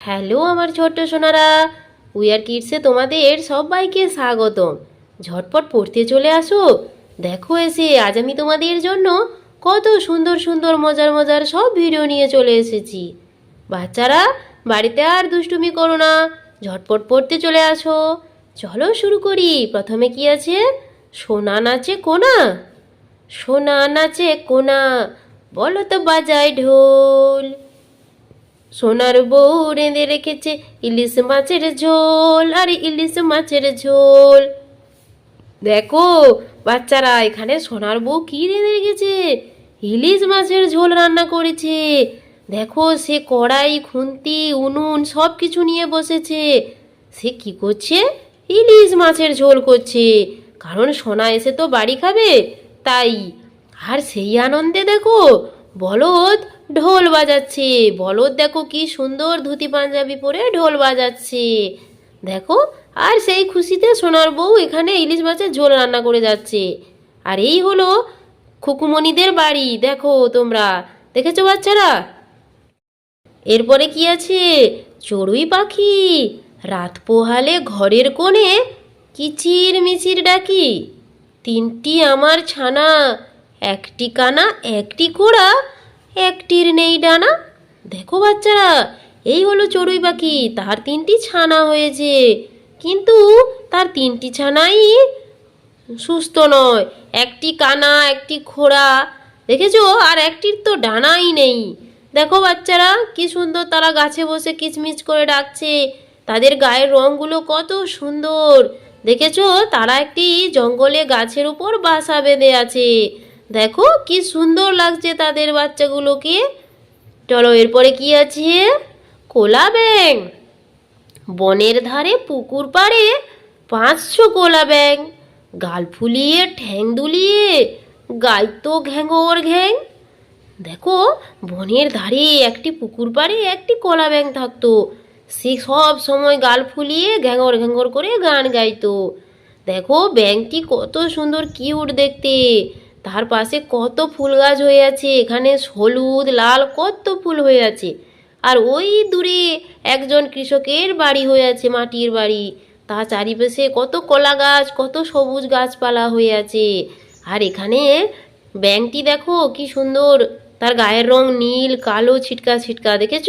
Hello আমার ছোট্ট Sonara wear কিডসে তোমাদের সবাইকে স্বাগতম। ঝটপট পড়তে চলে আসো। দেখো এসে, আজ আমি তোমাদের জন্য কত সুন্দর সুন্দর মজার মজার সব ভিডিও নিয়ে চলে এসেছি। বাচ্চারা, বাড়িতে আর দুষ্টুমি করো না। ঝটপট পড়তে চলে আসো। চলো শুরু করি। প্রথমে কি আছে? সোনা নাচে কোনা? সোনা নাচে কোনা? বলো তো বাজায় ঢোল। সোনার বউ রেঁধে রেখেছে ইলিশ মাছের ঝোল, আরে ইলিশ মাছের ঝোল। দেখো, বাচ্চারা, এখানে সোনার বউ কি রেঁধে রেখেছে? ইলিশ মাছের ঝোল রান্না করেছে। দেখো, সে কড়াই, খুন্তি, উনুন সব কিছু নিয়ে বসেছে। সে কি করছে? ইলিশ মাছের ঝোল করছে। কারণ সোনা এসে তো বাড়ি খাবে, তাই। আর সেই আনন্দে দেখো বলদ, ঢোল বাজাচ্ছে। বলদ দেখো কি সুন্দর ধুতি পাঞ্জাবি পরে ঢোল বাজাচ্ছে। দেখো, আর সেই খুশিতে সোনার বউ এখানে ইলিশ মাছের ঝোল রান্না করে যাচ্ছে। আর এই হলো খুকুমণিদের বাড়ি, দেখো তোমরা। দেখেছ বাচ্চারা? এরপরে কি আছে? চড়ুই পাখি। রাত পোহালে ঘরের কোণে কিচির মিচির ডাকি। তিনটি আমার ছানা। একটি কানা, একটি কোড়া একটির নেই ডানা। দেখো বাচ্চারা, এই হলো চড়ুই পাখি, তার তিনটি ছানা হয়েছে। কিন্তু তার তিনটি ছানাই সুস্থ নয়। একটি কানা, একটি খোড়া দেখেছ? আর একটির তো ডানাই নেই। দেখো বাচ্চারা, কি সুন্দর তারা গাছে বসে কিচমিচ করে ডাকছে। তাদের গায়ের রঙগুলো কত সুন্দর। দেখেছ? তারা একটি জঙ্গলে গাছের উপর বাসা বেঁধে আছে। দেখো, কি সুন্দর লাগছে তাদের বাচ্চাগুলোকে। চলো, এরপরে কি আছে? কোলা ব্যাং বনের ধারে পুকুর পাড়ে পাঁচশো কোলা ব্যাং গাল ফুলিয়ে, ঠ্যাং দুলিয়ে, গাইতো ঘ্যাঙ্গর ঘ্যাং। দেখো, বনের ধারে একটি পুকুর পাড়ে একটি কলা ব্যাং থাকতো। সে সব সময় গাল ফুলিয়ে, ঘ্যাঙর ঘ্যাঙর করে গান গাইতো। দেখো ব্যাংকটি কত সুন্দর, কিউট দেখতে। তার পাশে কত ফুল গাছ হয়ে আছে, এখানে হলুদ, লাল কত ফুল হয়ে আছে। আর ওই দূরে একজন কৃষকের বাড়ি হয়ে আছে, মাটির বাড়ি। তার চারিপাশে কত কলা গাছ, কত সবুজ গাছপালা হয়ে আছে। আর এখানে ব্যাংকটি দেখো, কি সুন্দর। তার গায়ের রং নীল, কালো, ছিটকা ছিটকা, দেখেছ?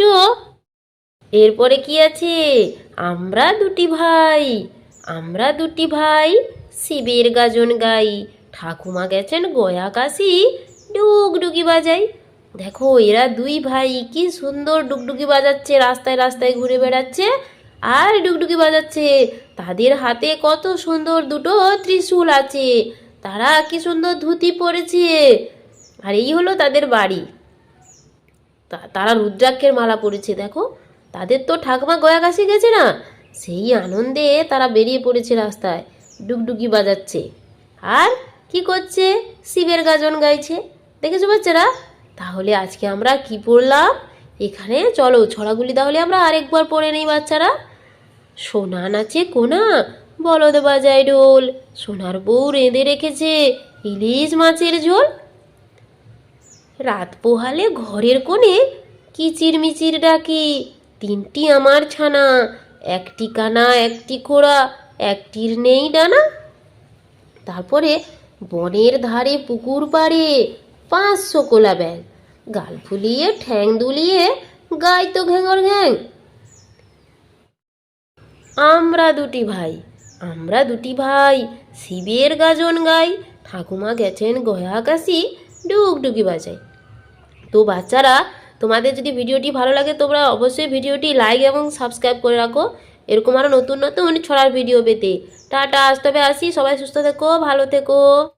এরপরে কি আছে? আমরা দুটি ভাই, আমরা দুটি ভাই, শিবের গাজন গাই। ঠাকুমা গেছেন গয়া কাশি, ডুগডুগি বাজাই। দেখো, এরা দুই ভাই, কি সুন্দর ডুগডুগি বাজাচ্ছে, রাস্তায় রাস্তায় ঘুরে বেড়াচ্ছে। আর ডুগডুগি বাজাচ্ছে, তাদের হাতে কত সুন্দর দুটো ত্রিশূল আছে। তারা কি সুন্দর ধুতি পরেছে। আর এই হলো তাদের বাড়ি। তারা রুদ্রাক্ষের মালা পরেছে, দেখো। তাদের তো ঠাকুমা গয়া কাশি গেছে না? সেই আনন্দে তারা বেরিয়ে পড়েছে রাস্তায়, ডুগডুগি বাজাচ্ছে। আর কি করছে? শিবের গাজন গাইছে। দেখেছ বাচ্চারা? তাহলে আজকে আমরা কি পড়লাম? এখানে চলো ছড়াগুলি তাহলে আমরা আরেকবার পড়ে নেই বাচ্চারা। সোনা নাচে কোনা, বলদ বাজায় ঢোল, সোনার বউ রেঁধে রেখেছে ইলিশ মাছের ঝোল। রাত পোহালে ঘরের কোণে কিচির মিচির ডাকি, তিনটি আমার ছানা, একটি কানা, একটি খোড়া, একটির নেই ডানা। তারপরে বনের ধারে পুকুর পাড়ে পাঁচশো কোলা ব্যাং গাল ফুলিয়ে ঠ্যাং দুলিয়ে গাইতো ঘ্যাঙর ঘ্যাং। আমরা দুটি ভাই, আমরা দুটি ভাই, শিবের গাজন গাই, ঠাকুমা গেছেন গয়া কাশি ডুগডুগি বাজাই তো বাচ্চারা, তোমাদের যদি ভিডিওটি ভালো লাগে তোমরা অবশ্যই ভিডিওটি লাইক এবং সাবস্ক্রাইব করে রাখো। এরকম আরও নতুন নতুন ছড়ার ভিডিও পেতে। টাটা, আজ তবে আসি। সবাই সুস্থ থেকো, ভালো থেকো।